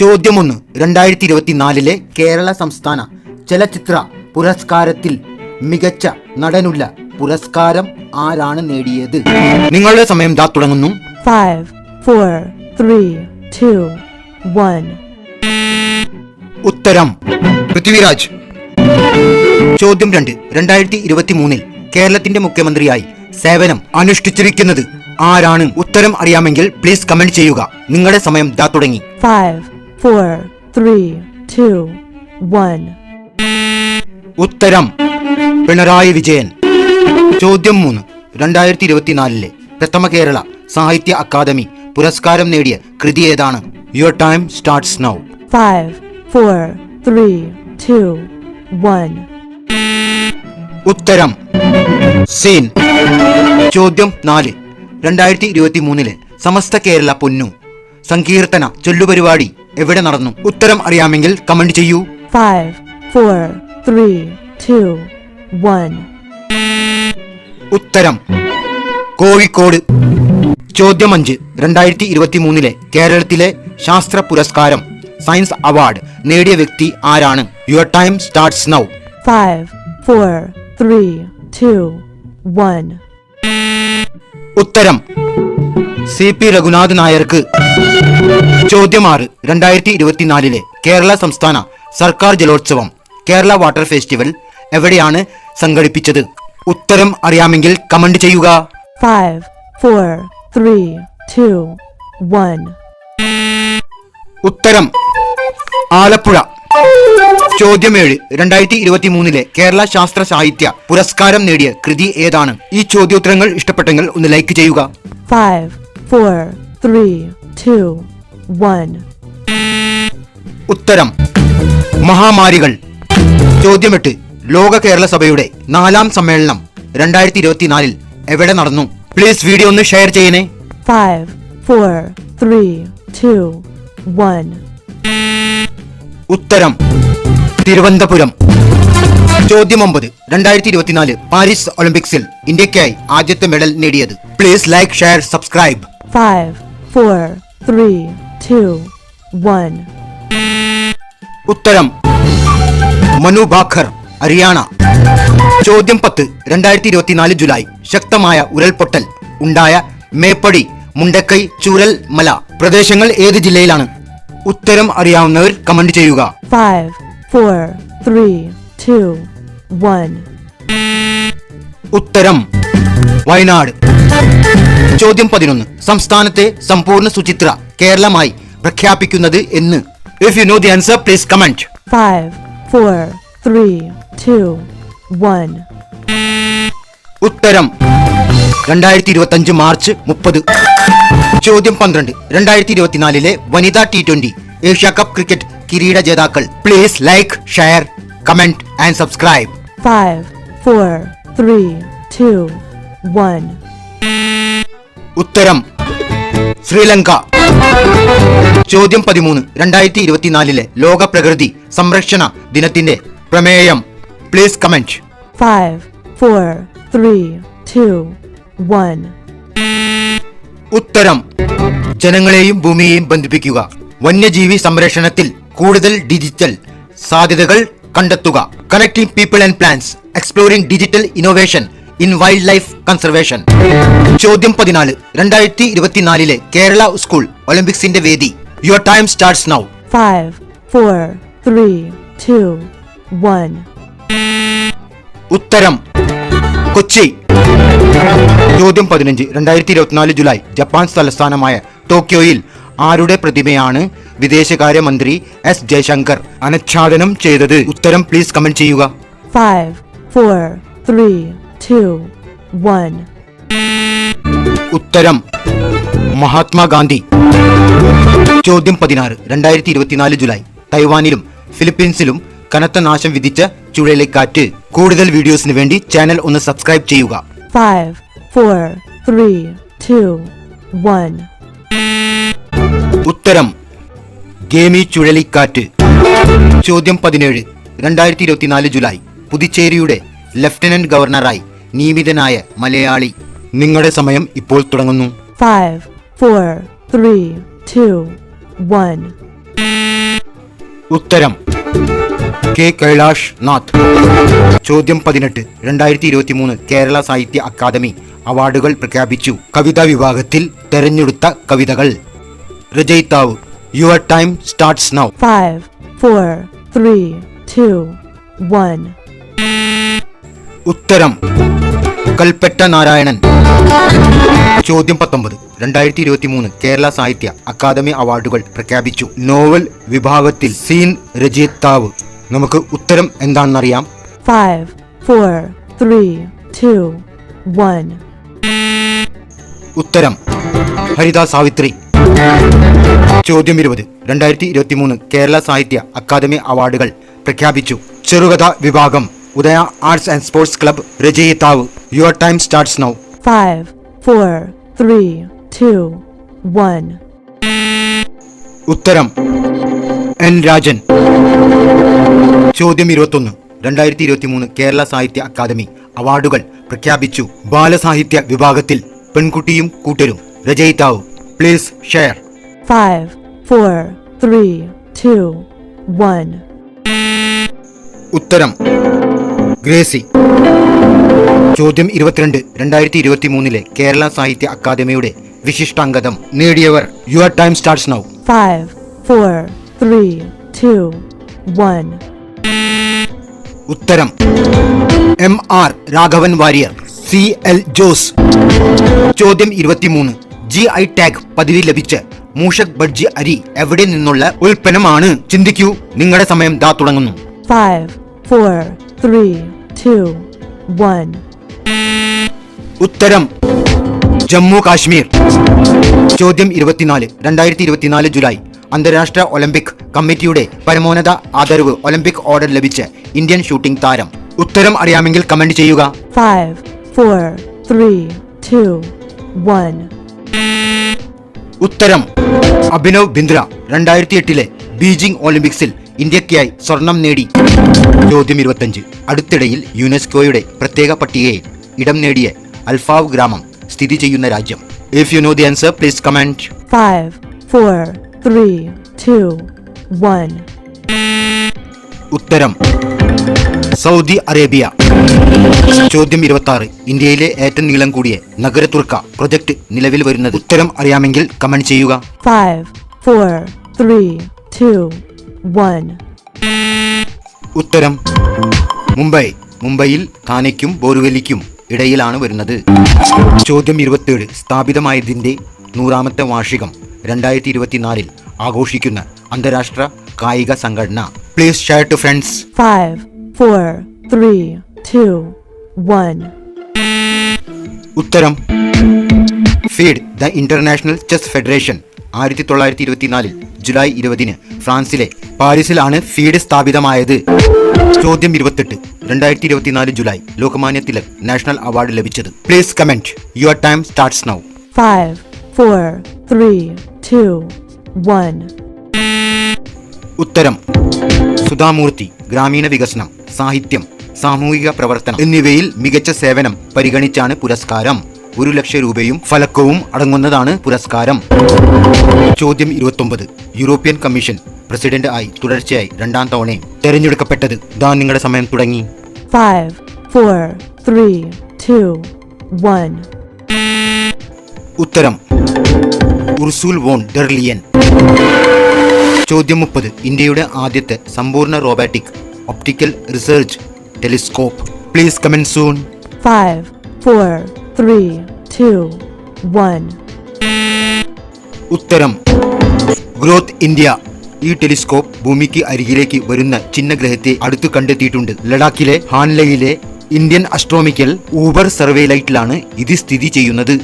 ചോദ്യം ഒന്ന് രണ്ടായിരത്തി ഇരുപത്തിനാലിലെ കേരള സംസ്ഥാന ചലച്ചിത്ര പുരസ്കാരത്തിൽ മികച്ച നടനുള്ള പുരസ്കാരം ആരാണ് നേടിയത്? നിങ്ങളുടെ സമയം ദാ തുടങ്ങുന്നു. Five, four, three, two, one. ഉത്തരം. പൃഥ്വിരാജ്. ചോദ്യം രണ്ട്. രണ്ടായിരത്തി ഇരുപത്തി മൂന്നിൽ കേരളത്തിന്റെ മുഖ്യമന്ത്രിയായി സേവനം അനുഷ്ഠിച്ചിരിക്കുന്നത് ആരാണ്? ഉത്തരം അറിയാമെങ്കിൽ പ്ലീസ് കമന്റ് ചെയ്യുക. നിങ്ങളുടെ സമയം ദാ തുടങ്ങി. Five, ഉത്തരം. പിണറായി വിജയൻ. ചോദ്യം മൂന്ന്. രണ്ടായിരത്തി ഇരുപത്തിനാലിലെ പ്രഥമ കേരള സാഹിത്യ അക്കാദമി പുരസ്കാരം നേടിയ കൃതി ഏതാണ്? Your time starts now five four three two one ഉത്തരം. സീൻ. ചോദ്യം നാല്. രണ്ടായിരത്തി ഇരുപത്തി മൂന്നിലെ സമസ്ത കേരള പൊന്നു. സങ്കീർത്തന ചൊല്ലുപരിപാടി എവിടെ നടന്നു? ഉത്തരം അറിയാമെങ്കിൽ കമന്റ് ചെയ്യൂ. Five four three two one ഉത്തരം. കോഴിക്കോട്. ചോദ്യം അഞ്ച് രണ്ടായിരത്തി ഇരുപത്തി മൂന്നിലെ കേരളത്തിലെ ശാസ്ത്ര പുരസ്കാരം സയൻസ് അവാർഡ് നേടിയ വ്യക്തി ആരാണ്? Your time starts now five four three two one ഉത്തരം. സി പി രഘുനാഥ് നായർക്ക് ചോദ്യം ആറ് രണ്ടായിരത്തി ഇരുപത്തിനാലിലെ കേരള സംസ്ഥാന സർക്കാർ ജലോത്സവം കേരള വാട്ടർ ഫെസ്റ്റിവൽ എവിടെയാണ് സംഘടിപ്പിച്ചത്? ഉത്തരം അറിയാമെങ്കിൽ കമന്റ് ചെയ്യുക. Five, four, three, two, one. ഉത്തരം ആലപ്പുഴ. ചോദ്യം ഏഴ് രണ്ടായിരത്തി ഇരുപത്തി മൂന്നിലെ കേരള ശാസ്ത്ര സാഹിത്യ പുരസ്കാരം നേടിയ കൃതി ഏതാണ്? ഈ ചോദ്യോത്തരങ്ങൾ ഇഷ്ടപ്പെട്ടെങ്കിൽ ഒന്ന് ലൈക്ക് ചെയ്യുക. Five, four, three, two, one. ഉത്തരം. മഹാമാരികൾ. ചോദ്യമെട്ട്. ലോക കേരള സഭയുടെ നാലാം സമ്മേളനം രണ്ടായിരത്തി ഇരുപത്തിനാലിൽ എവിടെ നടന്നു? പ്ലീസ് വീഡിയോ ഒന്ന് ഷെയർ ചെയ്യണേ. Five, four, three, two, one. ഉത്തരം. തിരുവനന്തപുരം. ചോദ്യം ഒമ്പത്. രണ്ടായിരത്തി ഇരുപത്തിനാല് പാരീസ് ഒളിമ്പിക്സിൽ ഇന്ത്യക്കായി ആദ്യത്തെ മെഡൽ നേടിയത് please like, share, subscribe. Five, four, three, two, one. ഉത്തരം. മനു ഭാക്കർ ഹരിയാന. ചോദ്യം പത്ത് രണ്ടായിരത്തി ഇരുപത്തിനാല് ജൂലൈ. ശക്തമായ ഉരുൾപൊട്ടൽ ഉണ്ടായ മേപ്പടി മുണ്ടക്കൈ ചൂരൽ മല. പ്രദേശങ്ങൾ ഏത് ജില്ലയിലാണ്? ഉത്തരം അറിയാവുന്നവർ കമന്റ് ചെയ്യുക. Five, four, three, two, one. ഉത്തരം. വയനാട്. ചോദ്യം പതിനൊന്ന്. സംസ്ഥാനത്തെ സമ്പൂർണ സുചിത്ര കേരളമായി പ്രഖ്യാപിക്കുന്നത് എന്ന്. If you know the answer please comment Five, four, three, two, one. ഉത്തരം. രണ്ടായിരത്തി ഇരുപത്തി അഞ്ച് മാർച്ച് മുപ്പത്. ചോദ്യം പന്ത്രണ്ട്. രണ്ടായിരത്തി ഇരുപത്തിനാലിലെ വനിതാ T twenty Asia cup cricket കിരീട ജേതാക്കൾ. Please like share comment and subscribe five four three two one. ഉത്തരം. ശ്രീലങ്ക. ചോദ്യം പതിമൂന്ന് രണ്ടായിരത്തി ഇരുപത്തിനാലിലെ ലോക പ്രകൃതി സംരക്ഷണ ദിനത്തിന്റെ പ്രമേയം. Please comment. ഉത്തരം. ജനങ്ങളെയും ഭൂമിയെയും ബന്ധിപ്പിക്കുക. വന്യജീവി സംരക്ഷണത്തിൽ കൂടുതൽ ഡിജിറ്റൽ സാധ്യതകൾ കണ്ടെത്തുക. Connecting people and plans exploring digital innovation in wildlife conservation. ചോദ്യം പതിനാല് രണ്ടായിരത്തി ഇരുപത്തിനാലിലെ കേരള സ്കൂൾ ഒളിമ്പിക്സിന്റെ വേദി. Your time starts now five four three two one ഉത്തരം കൊച്ചി. ചോദ്യം പതിനഞ്ച് രണ്ടായിരത്തി ഇരുപത്തിനാല് ജൂലൈ ജപ്പാൻ തലസ്ഥാനമായ ടോക്കിയോയിൽ ആരുടെ പ്രതിമയാണ് വിദേശകാര്യമന്ത്രി എസ് ജയശങ്കർ അനച്ഛാദനം ചെയ്തത്? ഉത്തരം പ്ലീസ് കമന്റ് ചെയ്യുക. Five four three, two, one. ഉത്തരം. മഹാത്മാഗാന്ധി. ചോദ്യം പതിനാറ് രണ്ടായിരത്തി ഇരുപത്തിനാല് ജൂലൈ. തൈവാനിലും ഫിലിപ്പീൻസിലും കനത്ത നാശം വിധിച്ച ചുഴലിക്കാറ്റ്. കൂടുതൽ വീഡിയോസിന് വേണ്ടി ചാനൽ ഒന്ന് സബ്സ്ക്രൈബ് ചെയ്യുക. Five, four, three, two, one. ഉത്തരം. ഗേമി ചുഴലിക്കാറ്റ്. ചോദ്യം പതിനേഴ് രണ്ടായിരത്തി ഇരുപത്തിനാല് ജൂലൈ. പുതുച്ചേരിയുടെ ലഫ്റ്റനന്റ് ഗവർണറായി. നിയമിതനായ മലയാളി. നിങ്ങളുടെ സമയം ഇപ്പോൾ തുടങ്ങുന്നു. Five, four, three, two, one. ഉത്തരം. കെ കൈലാഷ് നാഥ്. ചോദ്യം പതിനെട്ട് രണ്ടായിരത്തി ഇരുപത്തി മൂന്ന് കേരള സാഹിത്യ അക്കാദമി അവാർഡുകൾ പ്രഖ്യാപിച്ചു. കവിതാ വിഭാഗത്തിൽ തെരഞ്ഞെടുത്ത കവിതകൾ. രചയിതാവ് your time starts now. Five four three two one. ഉത്തരം. കൽപ്പറ്റ നാരായണൻ. ചോദ്യം പത്തൊമ്പത്. രണ്ടായിരത്തി ഇരുപത്തി മൂന്ന് കേരള സാഹിത്യ അക്കാദമി അവാർഡുകൾ പ്രഖ്യാപിച്ചു. നോവൽ വിഭാഗത്തിൽ സീൻ രചയിതാവ് നമുക്ക് ഉത്തരം എന്താണെന്നറിയാം? Five, four, three, two, one. ഉത്തരം. ഹരിത സാവിത്രി. ചോദ്യം ഇരുപത്. രണ്ടായിരത്തി ഇരുപത്തി മൂന്ന് കേരള സാഹിത്യ അക്കാദമി അവാർഡുകൾ പ്രഖ്യാപിച്ചു. ചെറുകഥ വിഭാഗം. Udaya arts and sports club രചയിതാവ്. Your time starts now five four three two one ഉത്തരം. എൻ രാജൻ. ചോദ്യം ഇരുപത്തൊന്ന്. രണ്ടായിരത്തി ഇരുപത്തി മൂന്ന് കേരള സാഹിത്യ അക്കാദമി അവാർഡുകൾ പ്രഖ്യാപിച്ചു. ബാലസാഹിത്യ വിഭാഗത്തിൽ പെൺകുട്ടിയും കൂട്ടരും. രചയിതാവ് please share five four three two one ഉത്തരം. ഗ്രേസി. ചോദ്യം ഇരുപത്തിരണ്ട് രണ്ടായിരത്തി ഇരുപത്തി മൂന്നിലെ കേരള സാഹിത്യ അക്കാദമിയുടെ വിശിഷ്ടാംഗതം നേടിയവർ your time starts now five four three two one ഉത്തരം. M R Raghavan Warrier C L Jose. ചോദ്യം ഇരുപത്തിമൂന്ന് ജി ഐ ടാഗ് പദവി ലഭിച്ച മൂഷക് ബഡ്ജി അരി എവിടെ നിന്നുള്ള ഉൽപ്പന്നമാണ്? ചിന്തിക്കൂ. നിങ്ങളുടെ സമയം ദാ തുടങ്ങുന്നു. Five four, three, two, one. ഉത്തരം. ജമ്മു കാശ്മീർ. ചോദ്യം ഇരുപത്തിനാല് രണ്ടായിരത്തി ഇരുപത്തിനാല് ജൂലൈ. അന്താരാഷ്ട്ര ഒളിമ്പിക് കമ്മിറ്റിയുടെ പരമോന്നത ആദരവ് ഒളിമ്പിക് ഓർഡർ ലഭിച്ച ഇന്ത്യൻ ഷൂട്ടിംഗ് താരം. ഉത്തരം അറിയാമെങ്കിൽ കമന്റ് ചെയ്യുക. Five, four, three, two, one. ഉത്തരം. അഭിനവ് ബിന്ദ്ര രണ്ടായിരത്തി എട്ടിലെ ബീജിംഗ് ഒളിമ്പിക്സിൽ ഇന്ത്യക്കായി സ്വർണം നേടി. ചോദ്യം ഇരുപത്തഞ്ച്. അടുത്തിടയിൽ യുനെസ്കോയുടെ പ്രത്യേക പട്ടികയിൽ ഇടം നേടിയ അൽഫാവ് ഗ്രാമം സ്ഥിതി ചെയ്യുന്ന രാജ്യം. If you know the answer please comment Five, four, three, two, one. ഉത്തരം. Saudi Arabia. ചോദ്യം ഇരുപത്തി ആറ് ഇന്ത്യയിലെ ഏറ്റവും നീളം കൂടിയ നഗരതുർക്ക പ്രൊജക്ട് നിലവിൽ വരുന്നത്. ഉത്തരം അറിയാമെങ്കിൽ കമന്റ് ചെയ്യുക. ഫൈവ് ഫോർ ത്രീ two, ഉത്തരം. മുംബൈ. മുംബൈയിൽ കാനയ്ക്കും ബോർവെലിക്കും ഇടയിലാണ് വരുന്നത്. ചോദ്യം ഇരുപത്തിയേഴ്. സ്ഥാപിതമായതിന്റെ നൂറാമത്തെ വാർഷികം രണ്ടായിരത്തി ഇരുപത്തിനാലിൽ ആഘോഷിക്കുന്ന അന്താരാഷ്ട്ര കായിക സംഘടന. Please share to friends five four three two one ഉത്തരം. FIDE the international chess federation ആയിരത്തി തൊള്ളായിരത്തി ഇരുപത്തിനാലിൽ ജൂലൈ ഇരുപതിന് ഫ്രാൻസിലെ പാരീസിലാണ് ഫീഡ് സ്ഥാപിതമായത്. ചോദ്യം ഇരുപത്തെട്ട് രണ്ടായിരത്തി ഇരുപത്തിനാല് July Lokmanya Tilak national award ലഭിച്ചത്. Please comment your time starts now Five, four, three, two, one. ഉത്തരം. സുധാമൂർത്തി ഗ്രാമീണ വികസനം സാഹിത്യം സാമൂഹിക പ്രവർത്തനം എന്നിവയിൽ മികച്ച സേവനം പരിഗണിച്ചാണ് പുരസ്കാരം. ഒരു ലക്ഷം രൂപയും ഫലക്കവും അടങ്ങുന്നതാണ് പുരസ്കാരം. ചോദ്യം ഇരുപത്തൊമ്പത്. യൂറോപ്യൻ കമ്മീഷൻ പ്രസിഡന്റ് ആയി തുടർച്ചയായി രണ്ടാം തവണയും തെരഞ്ഞെടുക്കപ്പെട്ടത് ദാ നിങ്ങളുടെ സമയം തുടങ്ങി. Five, four, three, two, one. ഉത്തരം. ഉർസൂൽ വോൺ ഡെർലിയൻ ചോദ്യം മുപ്പത്. ഇന്ത്യയുടെ ആദ്യത്തെ സമ്പൂർണ robotic optical research telescope. Please comment soon. Five, four, three, two, one. ഉത്തരം. Growth India. ഈ ടെലിസ്കോപ്പ് ഭൂമിക്ക് അരികിലേക്ക് വരുന്ന ചിഹ്നഗ്രഹത്തെ അടുത്ത് കണ്ടെത്തിയിട്ടുണ്ട്. ലഡാക്കിലെ ഹാൻലയിലെ ഇന്ത്യൻ അസ്ട്രോമിക്കൽ ഊബർ സർവേ ലൈറ്റിലാണ് ഇത് സ്ഥിതി ചെയ്യുന്നത്.